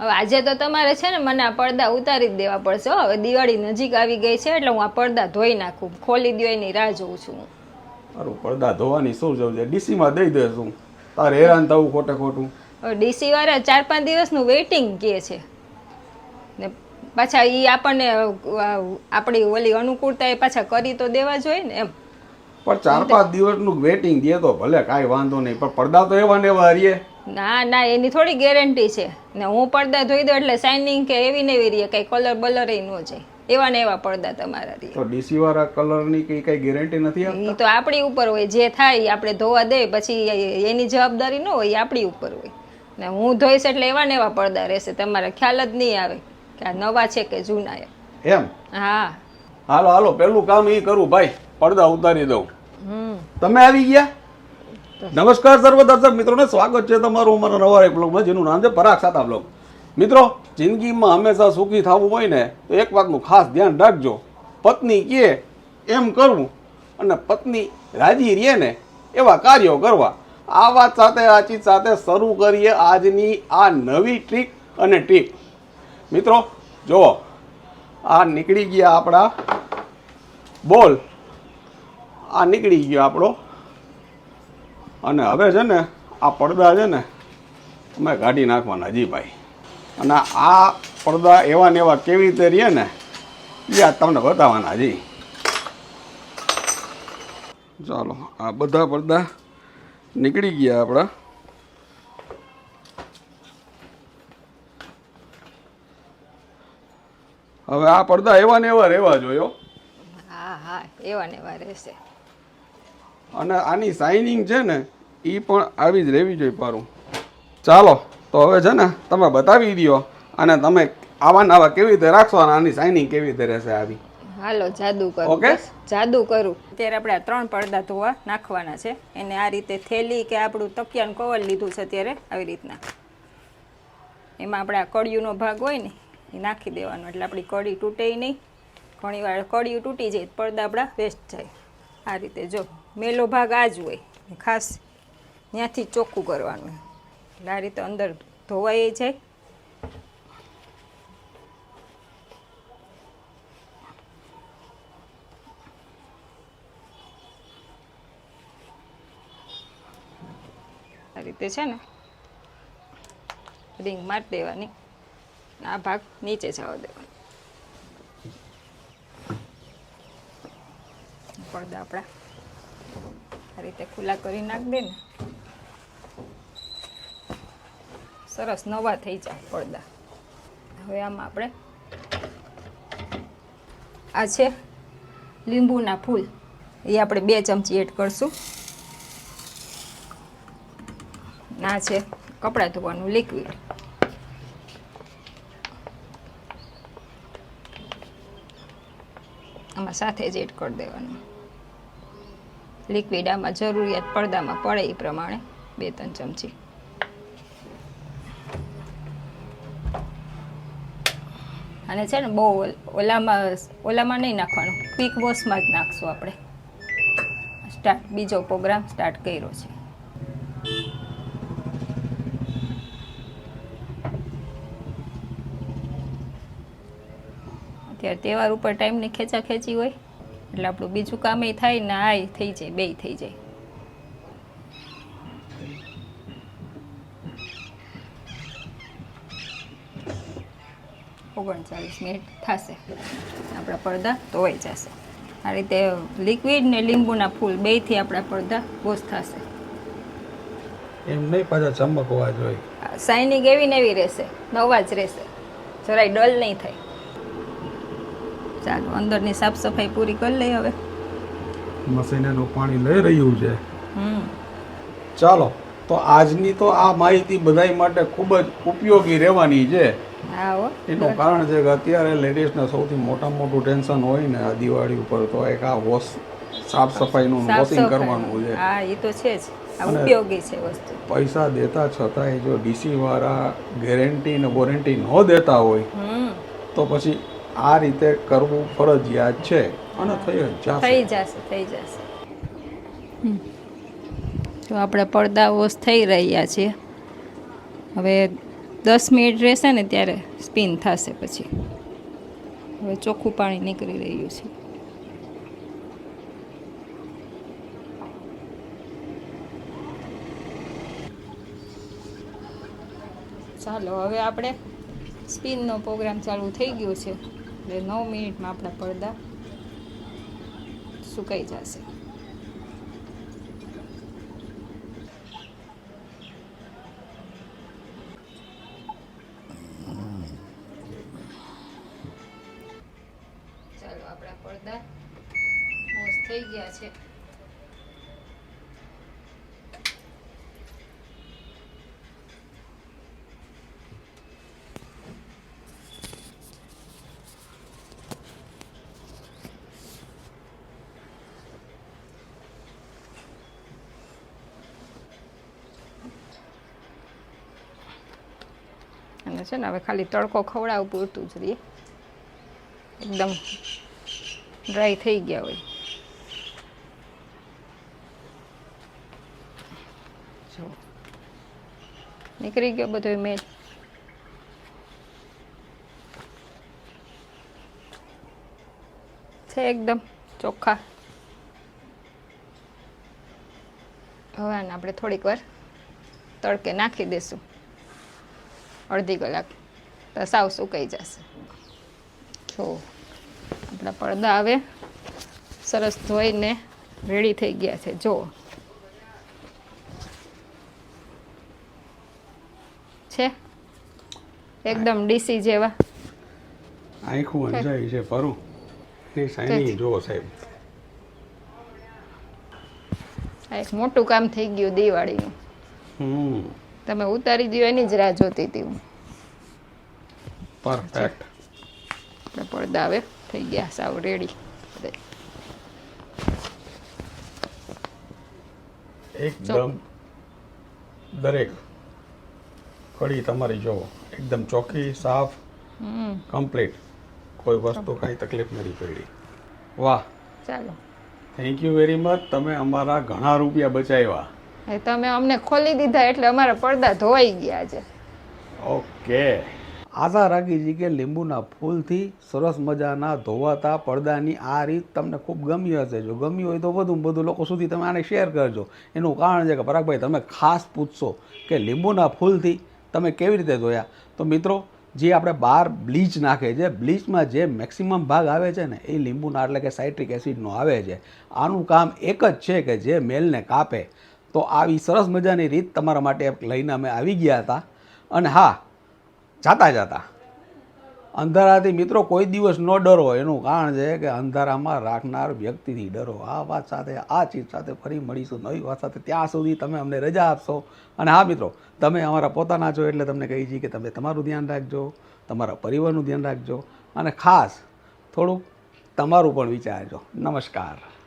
હવે આજે તો તમારે છે ને મને આ પડદા ઉતારી જ દેવા પડશે હવે દિવાળી નજીક આવી ગઈ છે એટલે હું આ પડદા ધોઈ નાખું. ખોલી દો એની રાહ જોઉં છું. મારું પડદા ધોવાની શું જવું છે? ડીસીમાં દઈ દેશું. તારે હેરાન થવું ખોટે ખોટું. હવે ડીસી વાળા ચાર પાંચ દિવસનું વેઇટિંગ કે છે. ને પાછા એ આપણને આપણી ઓલી અનુકૂળતા એ પાછા કરી તો દેવા જોઈએ ને એમ. પણ ચાર પાંચ દિવસનું વેટિંગ દે તો ભલે કાંઈ વાંધો નહીં પણ પડદા તો એવા ને એવા રહીએ ના ના એની થોડી ગેરંટી છે. ને હું પડદા ધોઈ દઉં એટલે શાઇનિંગ કે એવી ને એવી રહીએ કંઈ કલર બલર ન જાય. એવા ને એવા પડદા તમારા તો ડીસી વાળા કલરની કઈ કઈ ગેરંટી નથી આપતા? એ તો આપણી ઉપર હોય જે થાય આપણે ધોવા દે પછી એની જવાબદારી ન હોય આપણી ઉપર હોય. ને હું ધોઈશ એટલે એવા ને એવા પડદા રહેશે તમારે ખ્યાલ જ નહીં આવે કે આ નવા છે કે જૂના એમ એમ? હા. હાલો હાલો પેલું કામ એ કરું ભાઈ પડદા ઉતારી દઉં. તમે આવી ગયા? નમસ્કાર સર્વ દર્શક મિત્રોને, સ્વાગત છે તમારું અમારા નવા એક બ્લોગમાં જેનું નામ છે પરાગ સાતા બ્લોગ મિત્રો, જિંદગીમાં હંમેશા સુખી થવું હોય ને, તો એક વાતનું ખાસ ધ્યાન રાખજો. પત્ની કહે એમ કરવું અને પત્ની રાજી રહે ને, એવા કાર્યો કરવા. આ વાત સાથે, આ ચીજ સાથે શરૂ કરીએ આજની આ નવી ટ્રીક અને ટીપ મિત્રો, જુઓ, આ નીકળી ગયા આપણા બોલ. આ નીકળી ગયો આપણો અને હવે છે ને, આ પડદા છે ને, અમે કાઢી નાખવાના જી ભાઈ. અને આ પડદા એવા ને એવા કેવી રીતે રહે ને, એ આ તમને બતાવવાના જી. ચાલો, આ બધા પડદા નીકળી ગયા આપણા. હવે આ પડદા એવા ને એવા રહેવા જોયો હા હા, એવા ને એવા રહેશે. અને આની શાઇનિંગ છે ને એ પણ આવી જ રહેવી જોઈએ પારું ચાલો તો હવે છે ને તમે બતાવી દો અને તમે આવા ને આવા કેવી રીતે રાખશો અને આની શાઇનિંગ કેવી રીતે રહેશે આવી. હાલો જાદુ કરું. ઓકે? બસ જાદુ કરું. અત્યારે આપણે આ ત્રણ પડદા ધોવા નાખવાના છે. એને આ રીતે થેલી કે આપણું તકિયાનું કવર લીધું છે અત્યારે આવી રીતના. એમાં આપણે આ કડિયુંનો ભાગ હોય ને એ નાખી દેવાનો. એટલે આપણી કડી તૂટે નહીં. ઘણીવાર કડિયું તૂટી જાય પડદા આપણા વેસ્ટ જાય. આ રીતે જો. મેલો ભાગ આ જ હોય. ખાસ ત્યાંથી ચોખ્ખું કરવાનું. એટલે રીતે અંદર ધોવાઈ જાય. આ રીતે છે ને રિંગ મારી દેવાની. આ ભાગ નીચે જવા દેવાનો. પડદા આપણા. આ રીતે ખુલ્લા કરી નાખ દે ને. સરસ નવા થઈ જાય પડદા. હવે આમાં આપણે આ છે લીંબુના ફૂલ. એ આપણે બે ચમચી એડ કરશું. ના છે કપડાં ધોવાનું લિક્વિડ આમાં સાથે જ એડ કરી દેવાનું. લિક્વિડ આમાં જરૂરિયાત પડદામાં પડે એ પ્રમાણે બે ત્રણ ચમચી. અને છે ને બહુ ઓલામાં ઓલામાં નહીં નાખવાનું. ક્વિક વોશમાં જ નાખશું આપણે. સ્ટાર્ટ બીજો પ્રોગ્રામ સ્ટાર્ટ કર્યો છે. અત્યારે તહેવાર ઉપર ટાઈમની ખેંચા ખેંચી હોય. એટલે આપણું બીજું કામ એ થાય ને આ થઈ જાય બે થઈ જાય. ઓગણચાલીસ મિનિટ થશે આપણા પડદા ધોવાઈ જશે. આ રીતે લિક્વિડ ને લીંબુના ફૂલ બેયથી આપણા પડદા વોશ થશે. એમ નહીં પાછા ચમકવા જોઈએ. શાઇનિંગ એવી ને એવી રહેશે નવા જ રહેશે. જરાય ડલ નહીં થાય. ચાલો અંદરની સાફ સફાઈ પૂરી કરી લઈ હવે. મશીનનું પાણી લઈ રહ્યું છે. હમ. ચાલો તો આજની તો આ માહિતી બધાય માટે ખૂબ જ ઉપયોગી રહેવાની છે. એનું કારણ છે કે અત્યારે લેડીઝને સૌથી મોટા મોટું ટેન્શન હોય ને આ દિવાળી ઉપર તો એક આ વોશ સાફ સફાઈનું વોશિંગ કરવાનું છે. હા એ તો છે જ. ઉપયોગી છે વસ્તુ. પૈસા દેતા છતાંય જો ડીસી વાળા ગેરંટી ને વોરંટી ન દેતા હોય તો પછી આ રીતે કરવું ફરજિયાત છે અને થઈ જશે. થઈ જશે થઈ જશે. જો આપણે પડદા વોશ થઈ રહ્યા છે. હવે દસ મિનિટ રહેશે ને ત્યારે સ્પિન થશે પછી. હવે ચોખ્ખું પાણી નીકળી રહ્યું છે. ચાલો, હવે આપણે સ્પિનનો પ્રોગ્રામ ચાલુ થઈ ગયો છે. એટલે નવ મિનિટમાં આપણા પડદા સુકાઈ જશે. ચાલો આપણા પડદા મોસ થઈ ગયા છે. અને છે ને, હવે ખાલી તડકો ખવડાવ પૂરતું જ રહીએ એકદમ ડ્રાય થઈ ગયા હોય. જો. નીકળી ગયો બધો મેચ. છે એકદમ ચોખ્ખા. હવે આપણે થોડીક વાર તડકે નાખી દઈશું અડધી કલાક. તો સાવ સુકાઈ જશે. જો આપણા પડદા હવે સરસ ધોઈને રેડી થઈ ગયા છે. જો. છે? એકદમ ડીસી જેવા. આખું અંજાય છે પરું એ સાઈની જો. સાહેબ. આ એક મોટું કામ થઈ ગયું દિવાળીનું. હમ. તમે ઉતારી દો એની જ રાહ જોતી હતી હું. પરફેક્ટ આપણે પડદા હવે થઈ ગયા સાવ રેડી એકદમ દરેક કડી તમારી જુઓ એકદમ ચોખ્ખી સાફ હમ. કમ્પ્લીટ કોઈ વસ્તુ કાંઈ તકલીફ નથી પડી. વાહ. ચાલો. થેન્ક યુ વેરી મચ તમે અમારા ઘણા રૂપિયા બચાવ્યા. તમે અમને ખોલી દીધા એટલે અમારા પડદા ધોવાઈ ગયા છે. ઓકે. આશા રાખી છે કે લીંબુના ફૂલથી સરસ મજાના ધોવાતા પડદાની આ રીત તમને ખૂબ ગમી હશે. જો ગમી હોય તો વધુ વધુ લોકો સુધી તમે આને શેર કરજો. એનું કારણ છે કે પરાગભાઈ તમે ખાસ પૂછશો કે લીંબુના ફૂલથી તમે કેવી રીતે ધોયા? તો મિત્રો જે આપણે બહાર બ્લીચ નાખે છે બ્લીચમાં જે મેક્સિમમ ભાગ આવે છે ને એ લીંબુના એટલે કે સાઇટ્રિક એસિડનો આવે છે. આનું કામ એક જ છે કે જે મેલને કાપે. તો આવી સરસ મજાની રીત તમારા માટે લઈને અમે આવી ગયા હતા. અને હા, જાતા જાતા. અંધારાથી મિત્રો કોઈ દિવસ ન ડરો, એનું કારણ છે કે અંધારામાં રાખનાર વ્યક્તિથી ડરો. આ વાત સાથે, આ ચીજ સાથે ફરી મળીશું. નવી વાત સાથે ત્યાં સુધી તમે અમને રજા આપશો. અને હા મિત્રો, તમે અમારા પોતાના છો એટલે તમને કહી છીએ કે તમે તમારું ધ્યાન રાખજો, તમારા પરિવારનું ધ્યાન રાખજો. અને ખાસ થોડુંક તમારું પણ વિચારજો. નમસ્કાર.